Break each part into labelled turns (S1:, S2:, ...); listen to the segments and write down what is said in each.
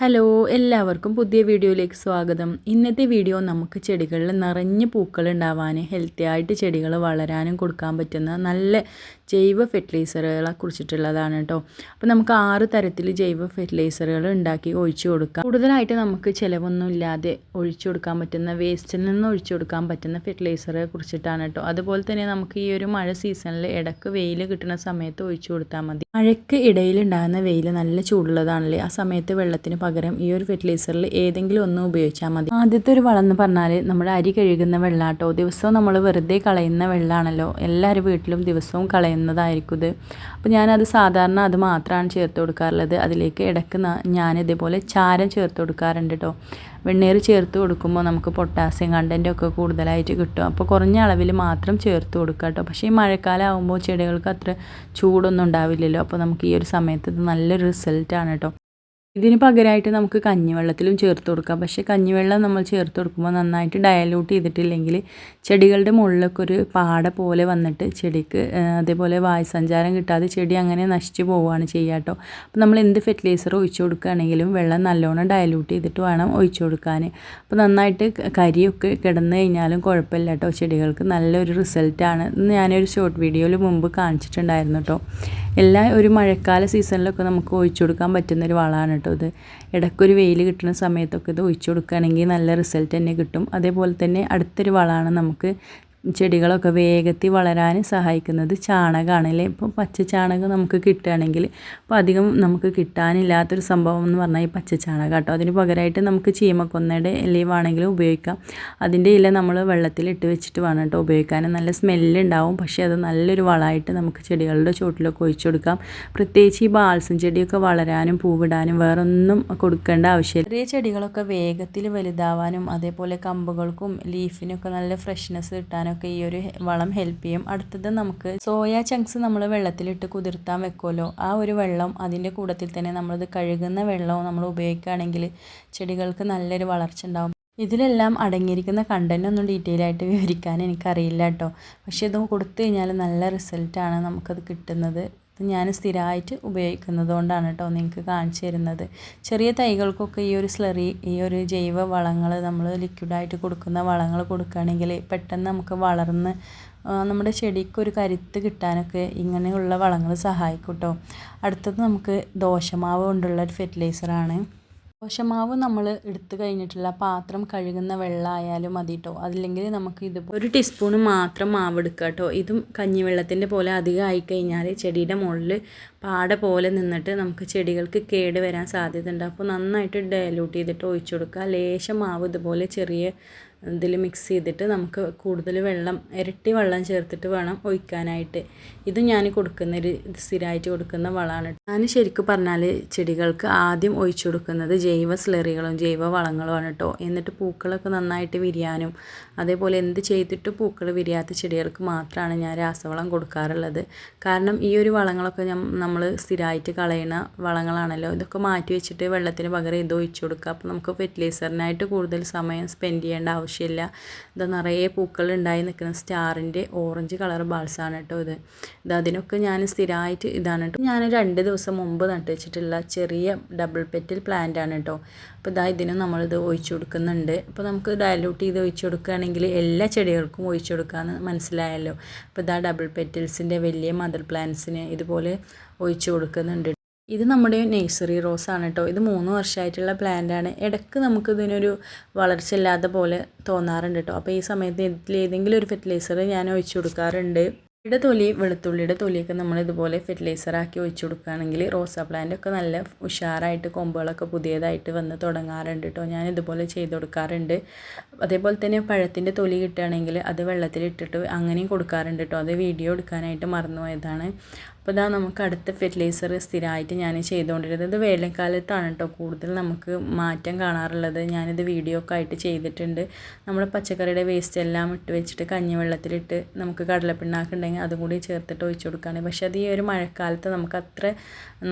S1: Hello എല്ലാവർക്കും പുതിയ വീഡിയോയിലേക്ക് സ്വാഗതം. ഇന്നത്തെ വീഡിയോ നമുക്ക് ചെടികളിൽ നിറഞ്ഞ് പൂക്കൾ ഉണ്ടാവാൻ ഹെൽത്തി ആയിട്ട് ചെടികൾ വളരാനും കൊടുക്കാൻ പറ്റുന്ന നല്ല ജൈവ ഫെർട്ടിലൈസറുകളെ കുറിച്ചിട്ടുള്ളതാണ് കേട്ടോ. അപ്പോൾ നമുക്ക് ആറ് തരത്തിൽ ജൈവ ഫെർട്ടിലൈസറുകൾ ഉണ്ടാക്കി ഒഴിച്ചു കൊടുക്കാം. കൂടുതലായിട്ട് നമുക്ക് ചിലവൊന്നും ഇല്ലാതെ ഒഴിച്ചു കൊടുക്കാൻ പറ്റുന്ന വേസ്റ്റിൽ നിന്ന് ഒഴിച്ചു കൊടുക്കാൻ പറ്റുന്ന ഫെർട്ടിലൈസറെ കുറിച്ചിട്ടാണ് കേട്ടോ. അതുപോലെ തന്നെ നമുക്ക് ഈ ഒരു മഴ സീസണിൽ ഇടയ്ക്ക് വെയിൽ കിട്ടുന്ന സമയത്ത് ഒഴിച്ചു കൊടുത്താൽ മതി. മഴയ്ക്ക് ഇടയിൽ ഉണ്ടാകുന്ന വെയിൽ നല്ല ചൂടുള്ളതാണല്ലേ? ആ സമയത്ത് വെള്ളത്തിന് പകരം ഈ ഒരു ഫെർട്ടിലൈസറിൽ ഏതെങ്കിലും ഒന്ന് ഉപയോഗിച്ചാൽ മതി. ആദ്യത്തെ ഒരു വളം എന്ന് പറഞ്ഞാൽ നമ്മുടെ അരി കഴുകുന്ന വെള്ളാട്ടോ. ദിവസവും നമ്മൾ വെറുതെ കളയുന്ന വെള്ളമാണല്ലോ എല്ലാവരും വീട്ടിലും ദിവസവും കളയുന്നതായിരിക്കും ഇത്. അപ്പോൾ ഞാനത് സാധാരണ അത് മാത്രമാണ് ചേർത്ത് കൊടുക്കാറുള്ളത്. അതിലേക്ക് ഇടയ്ക്ക് ഞാൻ ഇതേപോലെ ചാരം ചേർത്ത് കൊടുക്കാറുണ്ട് കേട്ടോ വെണ്ണീർ ചേർത്ത് കൊടുക്കുമ്പോൾ നമുക്ക് പൊട്ടാസ്യം കണ്ടന്റ് ഒക്കെ കൂടുതലായിട്ട് കിട്ടും. അപ്പോൾ കുറഞ്ഞ അളവിൽ മാത്രം ചേർത്ത് കൊടുക്കുക കേട്ടോ പക്ഷേ ഈ മഴക്കാലം ആകുമ്പോൾ ചെടികൾക്ക് അത്ര ചൂടൊന്നും ഉണ്ടാവില്ലല്ലോ. അപ്പോൾ നമുക്ക് ഈ ഒരു സമയത്ത് ഇത് നല്ലൊരു റിസൾട്ടാണ് കേട്ടോ ഇതിന് പകരമായിട്ട് നമുക്ക് കഞ്ഞിവെള്ളത്തിലും ചേർത്ത് കൊടുക്കാം. പക്ഷേ കഞ്ഞിവെള്ളം നമ്മൾ ചേർത്ത് കൊടുക്കുമ്പോൾ നന്നായിട്ട് ഡയലൂട്ട് ചെയ്തിട്ടില്ലെങ്കിൽ ചെടികളുടെ മുകളിലൊക്കെ ഒരു പാട പോലെ വന്നിട്ട് ചെടിക്ക് അതേപോലെ വായുസഞ്ചാരം കിട്ടാതെ ചെടി അങ്ങനെ നശിച്ചു പോവുകയാണ് ചെയ്യുക കേട്ടോ. അപ്പോൾ നമ്മൾ എന്ത് ഫെർട്ടിലൈസർ ഒഴിച്ചു കൊടുക്കുകയാണെങ്കിലും വെള്ളം നല്ലോണം ഡയലൂട്ട് ചെയ്തിട്ട് വേണം ഒഴിച്ചു കൊടുക്കാൻ. അപ്പോൾ നന്നായിട്ട് കരിയൊക്കെ കിടന്നു കഴിഞ്ഞാലും കുഴപ്പമില്ല കേട്ടോ. ചെടികൾക്ക് നല്ലൊരു റിസൾട്ടാണ് ഞാനൊരു ഷോർട്ട് വീഡിയോയിൽ മുമ്പ് കാണിച്ചിട്ടുണ്ടായിരുന്നു കേട്ടോ. എല്ലാ ഒരു മഴക്കാല സീസണിലൊക്കെ നമുക്ക് ഒഴിച്ചു കൊടുക്കാൻ പറ്റുന്നൊരു വളമാണ് കേട്ടോ ഇത്. ഇടയ്ക്കൊരു വെയിൽ കിട്ടുന്ന സമയത്തൊക്കെ ഇത് ഒഴിച്ചു കൊടുക്കുകയാണെങ്കിൽ നല്ല റിസൾട്ട് തന്നെ കിട്ടും. അതേപോലെ തന്നെ അടുത്തൊരു വളമാണ് നമുക്ക് ചെടികളൊക്കെ വേഗത്തിൽ വളരാൻ സഹായിക്കുന്നത് ചാണകമാണ് അല്ലേ? ഇപ്പോൾ പച്ച ചാണകം നമുക്ക് കിട്ടുകയാണെങ്കിൽ അപ്പോൾ അധികം നമുക്ക് കിട്ടാനില്ലാത്തൊരു സംഭവം എന്ന് പറഞ്ഞാൽ ഈ പച്ച ചാണകം കേട്ടോ. അതിന് പകരമായിട്ട് നമുക്ക് ചീമക്കൊന്നയുടെ ഇലയുവാണെങ്കിലും ഉപയോഗിക്കാം. അതിന്റെ ഇല നമ്മൾ വെള്ളത്തിലിട്ട് വെച്ചിട്ട് വേണം കേട്ടോ ഉപയോഗിക്കാൻ. നല്ല സ്മെല്ലുണ്ടാവും പക്ഷേ അത് നല്ലൊരു വളമായിട്ട് നമുക്ക് ചെടികളുടെ ചുവട്ടിലൊക്കെ ഒഴിച്ചു കൊടുക്കാം. പ്രത്യേകിച്ച് ഈ ബാൽസം ചെടിയൊക്കെ വളരാനും പൂവിടാനും വേറൊന്നും കൊടുക്കേണ്ട ആവശ്യമില്ല. ചെറിയ ചെടികളൊക്കെ വേഗത്തിൽ വലുതാവാനും അതേപോലെ കമ്പുകൾക്കും ലീഫിനൊക്കെ നല്ല ഫ്രഷ്നെസ് കിട്ടാനും ഒക്കെ ഈ ഒരു വളം ഹെൽപ്പ് ചെയ്യും. അടുത്തത് നമുക്ക് സോയ ചങ്ക്സ് നമ്മൾ വെള്ളത്തിലിട്ട് കുതിർത്താൻ വെക്കുമല്ലോ ആ ഒരു വെള്ളം അതിന്റെ കൂടത്തിൽ തന്നെ നമ്മളത് കഴുകുന്ന വെള്ളവും നമ്മൾ ഉപയോഗിക്കുകയാണെങ്കിൽ ചെടികൾക്ക് നല്ലൊരു വളർച്ച ഉണ്ടാവും. ഇതിലെല്ലാം അടങ്ങിയിരിക്കുന്ന കണ്ടന്റ് ഒന്നും ഡീറ്റെയിൽ ആയിട്ട് വിവരിക്കാൻ എനിക്കറിയില്ല കേട്ടോ. പക്ഷേ ഇത് കൊടുത്തു കഴിഞ്ഞാൽ നല്ല റിസൾട്ടാണ് നമുക്കത് കിട്ടുന്നത്. ഞാൻ സ്ഥിരമായിട്ട് ഉപയോഗിക്കുന്നത് കൊണ്ടാണ് കേട്ടോ നിങ്ങൾക്ക് കാണിച്ചു തരുന്നത്. ചെറിയ തൈകൾക്കൊക്കെ ഈ ഒരു സ്ലറി ഈ ഒരു ജൈവ വളങ്ങൾ നമ്മൾ ലിക്വിഡായിട്ട് കൊടുക്കുന്ന വളങ്ങൾ കൊടുക്കുകയാണെങ്കിൽ പെട്ടെന്ന് നമുക്ക് വളർന്ന് നമ്മുടെ ചെടിക്ക് ഒരു കരുത്ത് കിട്ടാനൊക്കെ ഇങ്ങനെയുള്ള വളങ്ങൾ സഹായിക്കും കേട്ടോ. അടുത്തത് നമുക്ക് ദോശമാവ് കൊണ്ടുള്ള ഒരു ഫെർട്ടിലൈസറാണ് ദോശമാവ് നമ്മൾ എടുത്തു കഴിഞ്ഞിട്ടുള്ള പാത്രം കഴുകുന്ന വെള്ളമായാലും മതി കേട്ടോ അതില്ലെങ്കിൽ നമുക്ക് ഇത് ഒരു ടീസ്പൂൺ മാത്രം മാവ് എടുക്കുക കേട്ടോ ഇതും കഞ്ഞിവെള്ളത്തിന്റെ പോലെ അധികം ആയിക്കഴിഞ്ഞാൽ ചെടിയുടെ മുകളിൽ പാട പോലെ നിന്നിട്ട് നമുക്ക് ചെടികൾക്ക് കേട് വരാൻ സാധ്യതയുണ്ട്. അപ്പോൾ നന്നായിട്ട് ഡയലൂട്ട് ചെയ്തിട്ട് ഒഴിച്ചു കൊടുക്കുക. ലേശം മാവ് ഇതുപോലെ ചെറിയ ഇതിൽ മിക്സ് ചെയ്തിട്ട് നമുക്ക് കൂടുതൽ വെള്ളം ഇരട്ടി വെള്ളം ചേർത്തിട്ട് വേണം ഒഴിക്കാനായിട്ട്. ഇത് ഞാൻ കൊടുക്കുന്ന ഒരു സ്ഥിരമായിട്ട് കൊടുക്കുന്ന വളമാണ് ഞാൻ ശരിക്കും പറഞ്ഞാൽ ചെടികൾക്ക് ആദ്യം ഒഴിച്ചു കൊടുക്കുന്നത് ജൈവ സ്ലറികളും ജൈവ വളങ്ങളുമാണ് കേട്ടോ എന്നിട്ട് പൂക്കളൊക്കെ നന്നായിട്ട് വിരിയാനും അതേപോലെ എന്ത് ചെയ്തിട്ട് പൂക്കൾ വിരിയാത്ത ചെടികൾക്ക് മാത്രമാണ് ഞാൻ രാസവളം കൊടുക്കാറുള്ളത്. കാരണം ഈ ഒരു വളങ്ങളൊക്കെ നമ്മൾ സ്ഥിരമായിട്ട് കളയുന്ന വളങ്ങളാണല്ലോ. ഇതൊക്കെ മാറ്റി വെച്ചിട്ട് വെള്ളത്തിന് പകരം ഇത് ഒഴിച്ചു കൊടുക്കുക. അപ്പോൾ നമുക്ക് ഫെർട്ടിലൈസറിനായിട്ട് കൂടുതൽ സമയം സ്പെൻഡ് ചെയ്യേണ്ട ആവശ്യമില്ല. ഇത് നിറയെ പൂക്കൾ ഉണ്ടായി നിൽക്കുന്ന സ്റ്റാറിന്റെ ഓറഞ്ച് കളർ ബാൾസാണ് കേട്ടോ ഇത്. ഇത് അതിനൊക്കെ ഞാൻ സ്ഥിരമായിട്ട് ഇതാണ് കേട്ടോ. ഞാൻ രണ്ട് ദിവസം മുമ്പ് നട്ട് വെച്ചിട്ടുള്ള ചെറിയ ഡബിൾ പെറ്റിൽ പ്ലാന്റ് ആണ് കേട്ടോ. അപ്പോൾ ഇതാ ഇതിനും നമ്മളിത് ഒഴിച്ചു കൊടുക്കുന്നുണ്ട്. അപ്പോൾ നമുക്ക് ഡയലൂട്ട് ചെയ്ത് ഒഴിച്ചു കൊടുക്കുകയാണെങ്കിൽ എല്ലാ ചെടികൾക്കും ഒഴിച്ചു കൊടുക്കാമെന്ന് മനസ്സിലായല്ലോ. അപ്പോൾ ഇതാ ഡബിൾ പെറ്റിൽസിന്റെ വലിയ മദർ പ്ലാന്റ്സിന് ഇതുപോലെ ഒഴിച്ചു കൊടുക്കുന്നുണ്ട്. ഇത് നമ്മുടെ നേഴ്സറി ആണ് കേട്ടോ ഇത് മൂന്ന് വർഷമായിട്ടുള്ള പ്ലാന്റ് ആണ്. ഇടയ്ക്ക് നമുക്ക് ഇതിനൊരു വളർച്ച ഇല്ലാത്ത പോലെ തോന്നാറുണ്ട് കേട്ടോ അപ്പോൾ ഈ സമയത്ത് ഇതിലേതെങ്കിലും ഒരു ഫെർട്ടിലൈസർ ഞാൻ ഒഴിച്ചു കൊടുക്കാറുണ്ട്. ഇവിടെ തൊലി വെളുത്തുള്ളിയുടെ തൊലിയൊക്കെ നമ്മൾ ഇതുപോലെ ഫെർട്ടിലൈസറാക്കി ഒഴിച്ചു കൊടുക്കുകയാണെങ്കിൽ റോസാ പ്ലാന്റ് ഒക്കെ നല്ല ഉഷാറായിട്ട് കൊമ്പുകളൊക്കെ പുതിയതായിട്ട് വന്ന് തുടങ്ങാറുണ്ട് കേട്ടോ ഞാൻ ഇതുപോലെ ചെയ്ത് കൊടുക്കാറുണ്ട്. അതേപോലെ തന്നെ പഴത്തിന്റെ തൊലി കിട്ടുകയാണെങ്കിൽ അത് വെള്ളത്തിലിട്ടിട്ട് അങ്ങനെയും കൊടുക്കാറുണ്ട് കേട്ടോ അത് വീഡിയോ എടുക്കാനായിട്ട് മറന്നുപോയതാണ്. അപ്പോൾ ഇതാ നമുക്ക് അടുത്ത ഫെർട്ടിലൈസർ സ്ഥിരമായിട്ട് ഞാൻ ചെയ്തുകൊണ്ടിരുന്നത്. ഇത് വേനൽക്കാലത്താണ് കേട്ടോ കൂടുതൽ നമുക്ക് മാറ്റം കാണാറുള്ളത്. ഞാനിത് വീഡിയോ ഒക്കെ ആയിട്ട് ചെയ്തിട്ടുണ്ട്. നമ്മൾ പച്ചക്കറിയുടെ വേസ്റ്റ് എല്ലാം ഇട്ട് വെച്ചിട്ട് കഞ്ഞിവെള്ളത്തിലിട്ട് നമുക്ക് കടലപ്പിണ്ണാക്ക് ഉണ്ടെങ്കിൽ അതും കൂടി ചേർത്തിട്ട് ഒഴിച്ചു കൊടുക്കുകയാണ് പക്ഷേ അത് ഈ ഒരു മഴക്കാലത്ത് നമുക്ക് അത്ര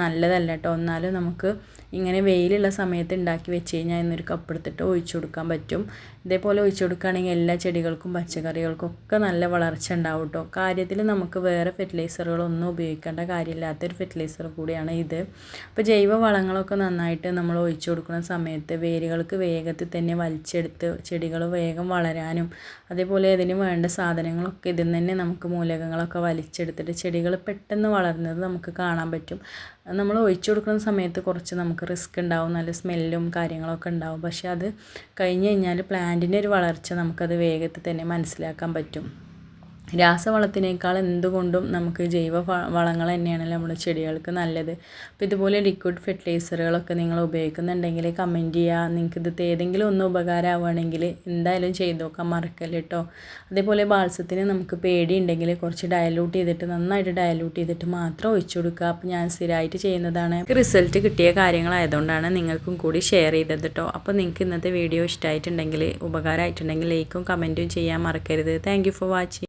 S1: നല്ലതല്ല കേട്ടോ എന്നാലും നമുക്ക് ഇങ്ങനെ വെയിലുള്ള സമയത്ത് ഉണ്ടാക്കി വെച്ച് കഴിഞ്ഞാൽ ഇന്നൊരു കപ്പ് എടുത്തിട്ട് ഒഴിച്ചു കൊടുക്കാൻ പറ്റും. ഇതേപോലെ ഒഴിച്ചു കൊടുക്കുകയാണെങ്കിൽ എല്ലാ ചെടികൾക്കും പച്ചക്കറികൾക്കും ഒക്കെ നല്ല വളർച്ച ഉണ്ടാവും കേട്ടോ കാര്യത്തിൽ നമുക്ക് വേറെ ഫെർട്ടിലൈസറുകളൊന്നും ഉപയോഗിക്കാം ഉപയോഗിക്കേണ്ട കാര്യമില്ലാത്തൊരു ഫെർട്ടിലൈസർ കൂടിയാണ് ഇത്. അപ്പോൾ ജൈവ വളങ്ങളൊക്കെ നന്നായിട്ട് നമ്മൾ ഒഴിച്ചു കൊടുക്കുന്ന സമയത്ത് വേരുകൾക്ക് വേഗത്തിൽ തന്നെ വലിച്ചെടുത്ത് ചെടികൾ വേഗം വളരാനും അതേപോലെ ഇതിന് വേണ്ട സാധനങ്ങളൊക്കെ ഇതിൽ തന്നെ നമുക്ക് മൂലകങ്ങളൊക്കെ വലിച്ചെടുത്തിട്ട് ചെടികൾ പെട്ടെന്ന് വളർന്നത് നമുക്ക് കാണാൻ പറ്റും. നമ്മൾ ഒഴിച്ചു കൊടുക്കുന്ന സമയത്ത് കുറച്ച് നമുക്ക് റിസ്ക് ഉണ്ടാവും നല്ല സ്മെല്ലും കാര്യങ്ങളൊക്കെ ഉണ്ടാവും. പക്ഷേ അത് കഴിഞ്ഞ് കഴിഞ്ഞാൽ പ്ലാന്റിന്റെ ഒരു വളർച്ച നമുക്കത് വേഗത്തിൽ തന്നെ മനസ്സിലാക്കാൻ പറ്റും. രാസവളത്തിനേക്കാൾ എന്തുകൊണ്ടും നമുക്ക് ജൈവ വളങ്ങൾ തന്നെയാണ് നമ്മുടെ ചെടികൾക്ക് നല്ലത്. അപ്പോൾ ഇതുപോലെ ലിക്വിഡ് ഫെർട്ടിലൈസറുകളൊക്കെ നിങ്ങൾ ഉപയോഗിക്കുന്നുണ്ടെങ്കിൽ കമന്റ് ചെയ്യുക. നിങ്ങൾക്ക് ഇത് ഏതെങ്കിലും ഒന്ന് ഉപകാരമാവുകയാണെങ്കിൽ എന്തായാലും ചെയ്തു നോക്കാൻ മറക്കല്ല കേട്ടോ അതേപോലെ ബാൾസത്തിന് നമുക്ക് പേടിയുണ്ടെങ്കിൽ കുറച്ച് ഡയലൂട്ട് ചെയ്തിട്ട് നന്നായിട്ട് ഡയലൂട്ട് ചെയ്തിട്ട് മാത്രം ഒഴിച്ചു കൊടുക്കുക. അപ്പോൾ ഞാൻ സ്ഥിരമായിട്ട് ചെയ്യുന്നതാണ്. റിസൾട്ട് കിട്ടിയ കാര്യങ്ങളായതുകൊണ്ടാണ് നിങ്ങൾക്കും കൂടി ഷെയർ ചെയ്തത് കേട്ടോ അപ്പോൾ നിങ്ങൾക്ക് ഇന്നത്തെ വീഡിയോ ഇഷ്ടമായിട്ടുണ്ടെങ്കിൽ ഉപകാരമായിട്ടുണ്ടെങ്കിൽ ലൈക്കും കമന്റും ചെയ്യാൻ മറക്കരുത്. Thank for watching